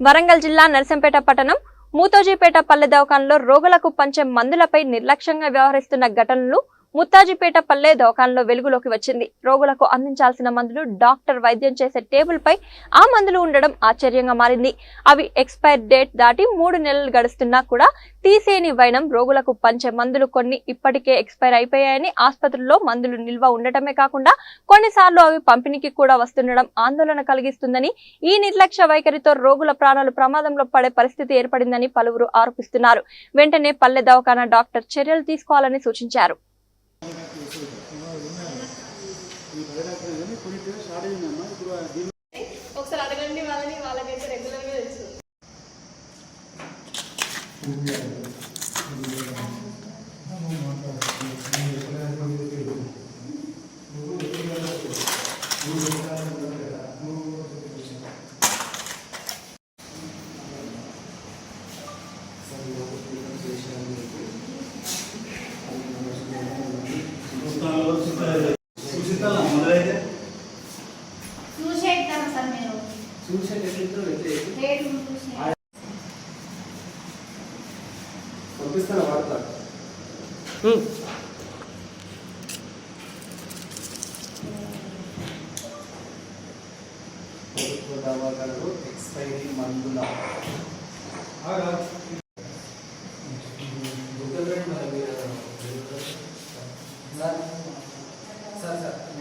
వరంగల్ జిల్లా నరసంపేట పట్టణం మూతోజీపేట పల్లె దవాఖానలో రోగులకు పంచే మందులపై నిర్లక్ష్యంగా వ్యవహరిస్తున్న ఘటనలు ముత్తాజీపేట పల్లె దవాఖానలో వెలుగులోకి వచ్చింది. రోగులకు అందించాల్సిన మందులు డాక్టర్ వైద్యం చేసే టేబుల్ పై ఆ మందులు ఉండడం ఆశ్చర్యంగా మారింది. అవి ఎక్స్పైర్ డేట్ దాటి మూడు నెలలు గడుస్తున్నా కూడా తీసేని వైనం రోగులకు పంచే మందులు కొన్ని ఇప్పటికే ఎక్స్పైర్ అయిపోయాయని ఆసుపత్రుల్లో మందులు నిల్వ ఉండటమే కాకుండా కొన్నిసార్లు అవి పంపిణీకి కూడా వస్తుండడం ఆందోళన కలిగిస్తుందని ఈ నిర్లక్ష్య వైఖరితో రోగుల ప్రాణాలు ప్రమాదంలో పడే పరిస్థితి ఏర్పడిందని పలువురు ఆరోపిస్తున్నారు. వెంటనే పల్లె దవాఖానా డాక్టర్ చర్యలు తీసుకోవాలని సూచించారు. ఒకసారి అడగండి వాళ్ళని వాళ్ళకైతే రెగ్యులర్గా తెలుసు. చూసేద్దాం సార్ పంపిస్తాను వాడతా ప్రభుత్వ దవాఖానలో ఎక్స్పైరీ మందుల. esta